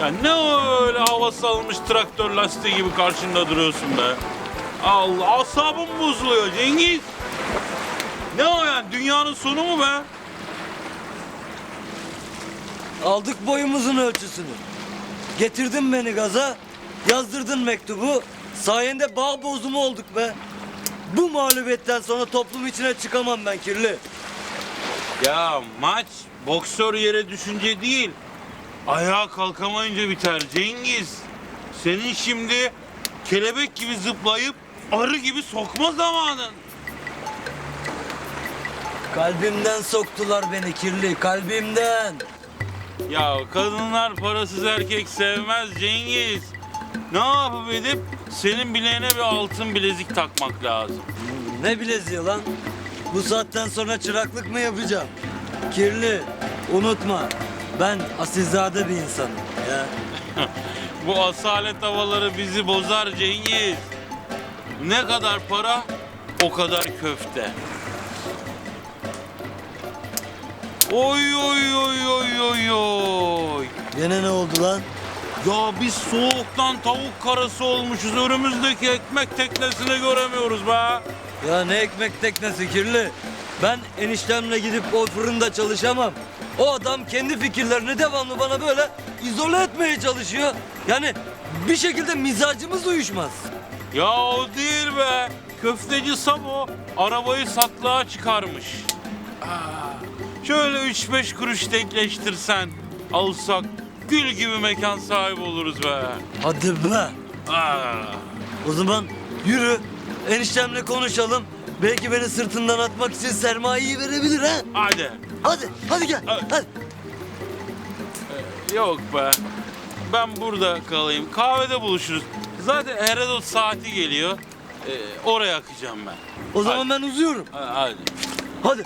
Ya ne öyle havası almış traktör lastiği gibi karşında duruyorsun be? Allah asabım bozuluyor Cengiz. Ne o yani dünyanın sonu mu be? Aldık boyumuzun ölçüsünü. Getirdin beni gaza, yazdırdın mektubu. Sayende bağ bozumu olduk be. Bu mağlubiyetten sonra toplum içine çıkamam ben kirli. Ya maç boksör yere düşünce değil. Ayağa kalkamayınca biter Cengiz. Senin şimdi kelebek gibi zıplayıp arı gibi sokma zamanın. Kalbimden soktular beni kirli, kalbimden. Ya kadınlar parasız erkek sevmez Cengiz. Ne yapıp edip senin bileğine bir altın bilezik takmak lazım. Ne bileziği lan? Bu saatten sonra çıraklık mı yapacağım? Kirli, unutma. Ben asilzade bir insanım. Ya. Bu asalet havaları bizi bozar Cengiz. Ne kadar para o kadar köfte. Oy oy oy oy oy oy. Gene ne oldu lan? Ya biz soğuktan tavuk karası olmuşuz. Önümüzdeki ekmek teknesini göremiyoruz be. Ya ne ekmek teknesi kirli. Ben eniştemle gidip o fırında çalışamam. O adam kendi fikirlerini devamlı bana böyle izole etmeye çalışıyor. Yani bir şekilde mizacımız uyuşmaz. Ya o değil be. Köfteci Sabo arabayı satlığa çıkarmış. Aa, şöyle üç beş kuruş denkleştirsen alsak gül gibi mekan sahibi oluruz be. Hadi be. Aa, O zaman yürü eniştemle konuşalım. Belki beni sırtından atmak için sermayeyi verebilir ha. hadi. Hadi, hadi gel. Hadi. Hadi. Yok be. Ben burada kalayım. Kahvede buluşuruz. Zaten Herodot saati geliyor. Ee, oraya akacağım ben. O zaman ben uzuyorum. Ha- Hadi. Hadi.